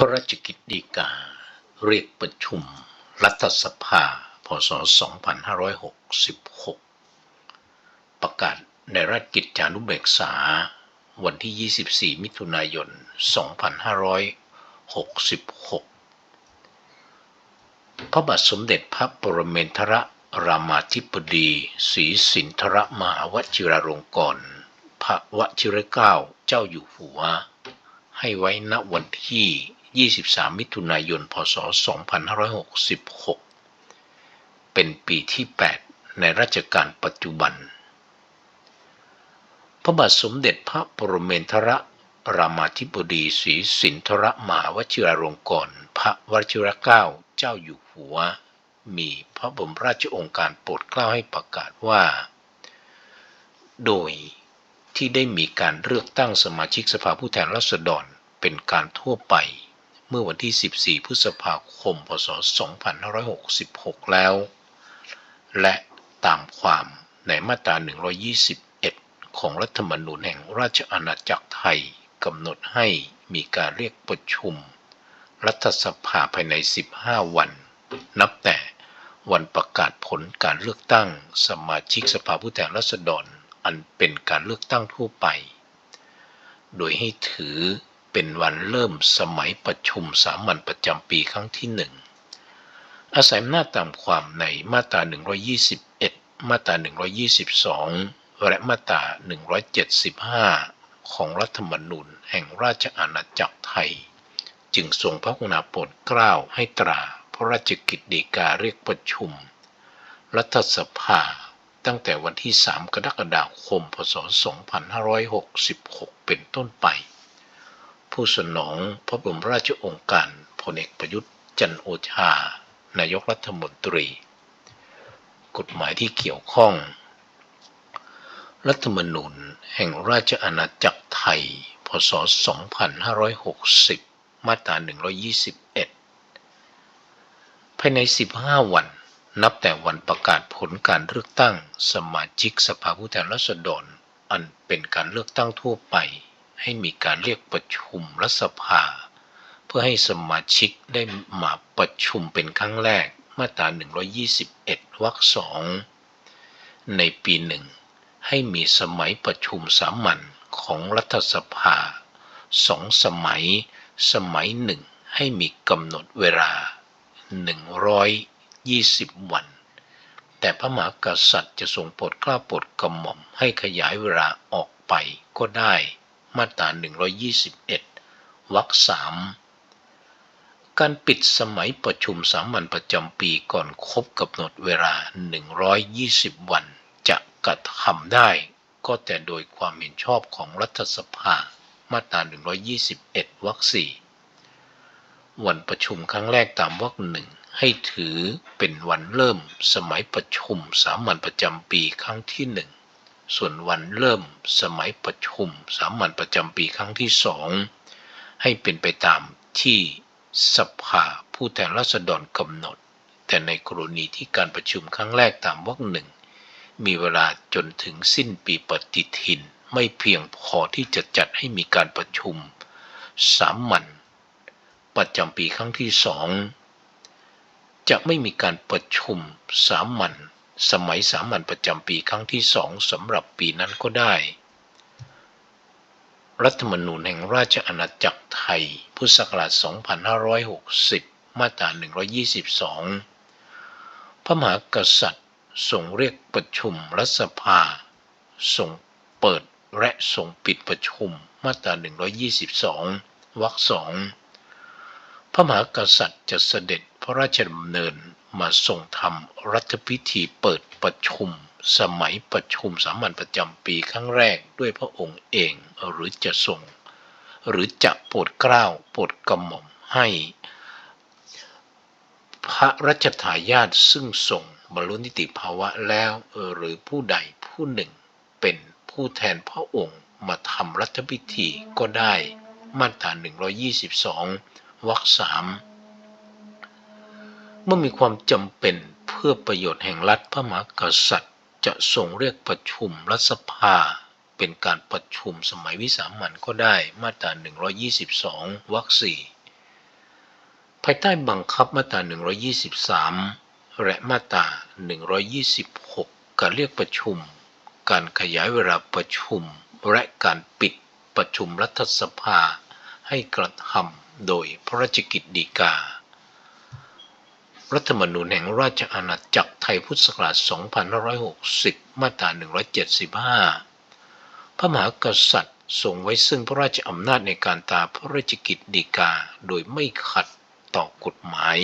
พระราชกิจดีกา เรียกประชุม รัฐสภา พศ 2566 ประกาศในราชกิจจานุเบกษา วันที่ 24 มิถุนายน 2566 พระบาทสมเด็จพระปรเมนทรรามาธิบดีศรีสินทรมหาวชิราลงกรณ์พระวชิรเกล้าเจ้าอยู่หัว ให้ไว้ณวันที่ 23 มิถุนายน พศ 2566 เป็นปีที่ 8 ในรัชกาลปัจจุบัน พระบาทสมเด็จพระปรเมนทรรามาธิบดีศรีสินทรมหาวชิราลงกรณ์พระวชิรเกล้าเจ้าอยู่หัว มีพระบรมราชโองการโปรดเกล้าให้ประกาศว่า โดยที่ได้มีการเลือกตั้งสมาชิกสภาผู้แทนราษฎรเป็นการทั่วไป เมื่อวันที่ 14 พฤษภาคม พศ 2566 แล้ว และตามความในมาตรา 121 ของรัฐธรรมนูญแห่งราชอาณาจักรไทยกำหนดให้มีการเรียกประชุม รัฐสภาภายใน 15 วัน นับแต่วันประกาศผลการเลือกตั้งสมาชิกสภาผู้แทนราษฎร อันเป็นการเลือกตั้งทั่วไป โดยให้ถือ เป็นวันเริ่มสมัยประชุมสามัญประจำปีครั้งที่หนึ่งอาศัยอำนาจตามความในมาตรา 121 มาตรา 122 และมาตรา 175 ของรัฐธรรมนูญแห่งราชอาณาจักรไทย จึงทรงพระกรุณาโปรดเกล้าให้ตราพระราชกิจดีกาเรียกประชุม รัฐสภาตั้งแต่วันที่ 3 กรกฎาคม พศ 2566 เป็นต้นไป ผู้สนองพระบรมราชโองการพลเอกประยุทธ์จันโอชา นายกรัฐมนตรี กฎหมายที่เกี่ยวข้อง รัฐธรรมนูญแห่งราชอาณาจักรไทย พศ 2560 มาตรา 121 ภายใน 15 วัน นับแต่วันประกาศผลการเลือกตั้งสมาชิกสภาผู้แทนราษฎร อันเป็นการเลือกตั้งทั่วไป ให้มีการเรียกประชุมรัฐสภา เพื่อให้สมาชิกได้มาประชุมเป็นครั้งแรกมาตรา 121 วรรคสองในปีหนึ่งให้มีสมัยประชุมสามัญของรัฐสภาสองสมัย สมัยหนึ่งให้มีกำหนดเวลา 120 วัน แต่พระมหากษัตริย์จะทรงโปรดกล้าโปรดกระหม่อมให้ขยายเวลาออกไปก็ได้ มาตรา 121 วรรคสามการปิดสมัยประชุมสามัญประจำปีก่อนครบกำหนดเวลา 120 วัน จะกระทำได้ ก็แต่โดยความเห็นชอบของรัฐสภา มาตรา 121 วรรคสี่วันประชุมครั้งแรกตามวรรคหนึ่งให้ถือเป็นวันเริ่มสมัยประชุมสามัญประจำปีครั้งที่หนึ่ง ส่วนวันเริ่มสมัยประชุมสามัญประจำปีครั้งที่สองให้เป็นไปตามที่สภาผู้แทนราษฎรกำหนด แต่ในกรณีที่การประชุมครั้งแรกตามวรรคหนึ่ง มีเวลาจนถึงสิ้นปีปฏิทินไม่เพียงพอที่จะจัดให้มีการประชุมสามัญประจำปีครั้งที่สองจะไม่มีการประชุมสามัญ สมัยสามัญประจำปีครั้งที่สองสำหรับปีนั้นก็ได้ รัฐธรรมนูญแห่งราชอาณาจักรไทย พุทธศักราช 2560 มาตรา 122 พระมหากษัตริย์ทรงเรียกประชุมรัฐสภาทรงเปิดและทรงปิดประชุมมาตรา 122 วรรคสอง พระมหากษัตริย์จะเสด็จพระราชดำเนิน มาทรงทำรัฐพิธีเปิดประชุม สมัยประชุมสามัญประจำปีครั้งแรกด้วยพระองค์เองหรือจะทรงหรือจะโปรดเกล้าโปรดกระหม่อมให้ พระราชทายาทซึ่งทรงบรรลุนิติภาวะแล้วหรือผู้ใดผู้หนึ่งเป็นผู้แทนพระองค์มาทำรัฐพิธีก็ได้มาตรา122วรรคสาม เมื่อมีความจำเป็นเพื่อประโยชน์แห่งรัฐพระมหากษัตริย์ จะทรงเรียกประชุมรัฐสภา เป็นการประชุมสมัยวิสามันก็ได้มาตรา 122 วรรคสี่ภายใต้บังคับมาตรา 123 และมาตรา 126 การเรียกประชุม การขยายเวลาประชุม และการปิดประชุมรัฐสภาให้กระทำโดยพระราชกิจดีกา รัฐธรรมนูญแห่งราชอาณาจักรไทยพุทธศักราช 2560 มาตรา 175 พระมหากษัตริย์ทรงไว้ซึ่งพระราชอำนาจในการตาพระราชกิจดีกา โดยไม่ขัดต่อกฎหมาย